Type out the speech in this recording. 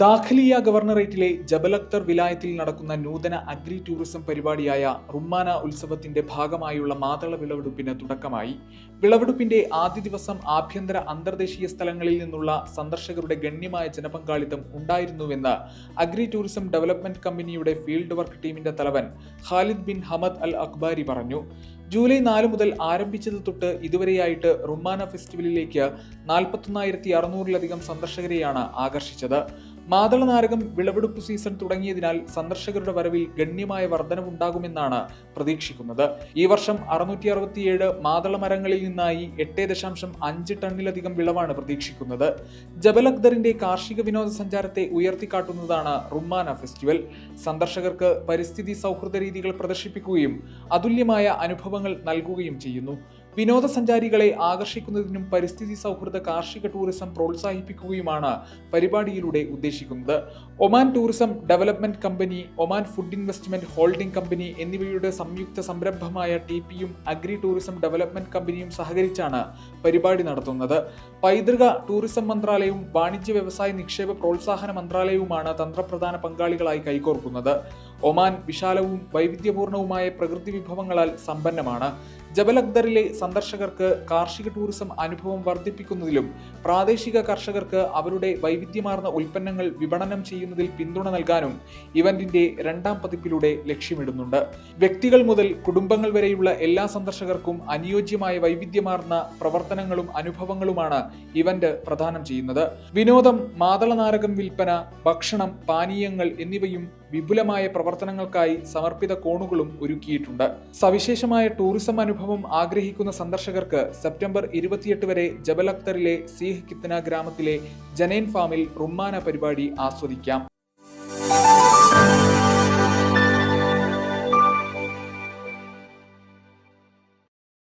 ദാഖലിയ ഗവർണറേറ്റിലെ ജബൽ അക്തർ വിലായത്തിൽ നടക്കുന്ന നൂതന agri tourism പരിപാടിയായ റുമ്മാന ഉത്സവത്തിന്റെ ഭാഗമായുള്ള മാതള വിളവെടുപ്പിന് തുടക്കമായി. വിളവെടുപ്പിന്റെ ആദ്യ ദിവസം ആഭ്യന്തര അന്തർദേശീയ സ്ഥലങ്ങളിൽ നിന്നുള്ള സന്ദർശകരുടെ ഗണ്യമായ ജനപങ്കാളിത്തം ഉണ്ടായിരുന്നുവെന്ന് അഗ്രി ടൂറിസം ഡെവലപ്മെന്റ് കമ്പനിയുടെ ഫീൽഡ് വർക്ക് ടീമിന്റെ തലവൻ Khalid bin Hamad al Akbari പറഞ്ഞു. ജൂലൈ നാല് മുതൽ ആരംഭിച്ചത് തൊട്ട് ഇതുവരെയായിട്ട് റുമ്മാന ഫെസ്റ്റിവലിലേക്ക് നാൽപ്പത്തൊന്നായിരത്തി അറുന്നൂറിലധികം സന്ദർശകരെയാണ് ആകർഷിച്ചത്. മാതള നാരകം വിളവെടുപ്പ് സീസൺ തുടങ്ങിയതിനാൽ സന്ദർശകരുടെ വരവിൽ ഗണ്യമായ വർധനവുണ്ടാകുമെന്നാണ് പ്രതീക്ഷിക്കുന്നത്. ഈ വർഷം അറുന്നൂറ്റി അറുപത്തിയേഴ് മാതള മരങ്ങളിൽ നിന്നായി എട്ട് ദശാംശം അഞ്ച് ടണ്ണിലധികം വിളവാണ് പ്രതീക്ഷിക്കുന്നത്. ജബൽ അക്ദറിന്റെ കാർഷിക വിനോദസഞ്ചാരത്തെ ഉയർത്തിക്കാട്ടുന്നതാണ് റുമാന ഫെസ്റ്റിവൽ. സന്ദർശകർക്ക് പരിസ്ഥിതി സൗഹൃദ രീതികൾ പ്രദർശിപ്പിക്കുകയും അതുല്യമായ അനുഭവങ്ങൾ നൽകുകയും ചെയ്യുന്നു. വിനോദസഞ്ചാരികളെ ആകർഷിക്കുന്നതിനും പരിസ്ഥിതി സൗഹൃദ കാർഷിക ടൂറിസം പ്രോത്സാഹിപ്പിക്കുകയുമാണ് പരിപാടിയിലൂടെ ഉദ്ദേശിക്കുന്നത്. Oman tourism development company Oman food investment holding company എന്നിവയുടെ സംയുക്ത സംരംഭമായ ടി പിയും അഗ്രി ടൂറിസം ഡെവലപ്മെന്റ് കമ്പനിയും സഹകരിച്ചാണ് പരിപാടി നടത്തുന്നത്. പൈതൃക ടൂറിസം മന്ത്രാലയവും വാണിജ്യ വ്യവസായ നിക്ഷേപ പ്രോത്സാഹന മന്ത്രാലയവുമാണ് തന്ത്രപ്രധാന പങ്കാളികളായി കൈകോർക്കുന്നത്. ഒമാൻ വിശാലവും വൈവിധ്യപൂർണവുമായ പ്രകൃതി വിഭവങ്ങളാൽ സമ്പന്നമാണ്. ജബൽ അക്ദറിലെ സന്ദർശകർക്ക് കാർഷിക ടൂറിസം അനുഭവം വർദ്ധിപ്പിക്കുന്നതിലും പ്രാദേശിക കർഷകർക്ക് അവരുടെ വൈവിധ്യമാർന്ന ഉൽപ്പന്നങ്ങൾ വിപണനം ചെയ്യുന്നതിൽ പിന്തുണ നൽകാനും ഇവന്റിന്റെ രണ്ടാം പതിപ്പിലൂടെ ലക്ഷ്യമിടുന്നുണ്ട്. വ്യക്തികൾ മുതൽ കുടുംബങ്ങൾ വരെയുള്ള എല്ലാ സന്ദർശകർക്കും അനുയോജ്യമായ വൈവിധ്യമാർന്ന പ്രവർത്തനങ്ങളും അനുഭവങ്ങളുമാണ് ഇവന്റ് പ്രദാനം ചെയ്യുന്നത്. വിനോദം മാതളനാരകം വിൽപ്പന ഭക്ഷണം പാനീയങ്ങൾ എന്നിവയും വിപുലമായ പ്രവർത്തനങ്ങൾക്കായി സമർപ്പിത കോണുകളും ഒരുക്കിയിട്ടുണ്ട്. സവിശേഷമായ ടൂറിസം അനുഭവം ആഗ്രഹിക്കുന്ന സന്ദർശകർക്ക് സെപ്റ്റംബർ ഇരുപത്തിയെട്ട് വരെ ജബൽ അക്തറിലെ സീഹ് കിത്തന ഗ്രാമത്തിലെ ജനൈൻ ഫാമിൽ റുമ്മാന പരിപാടി ആസ്വദിക്കാം.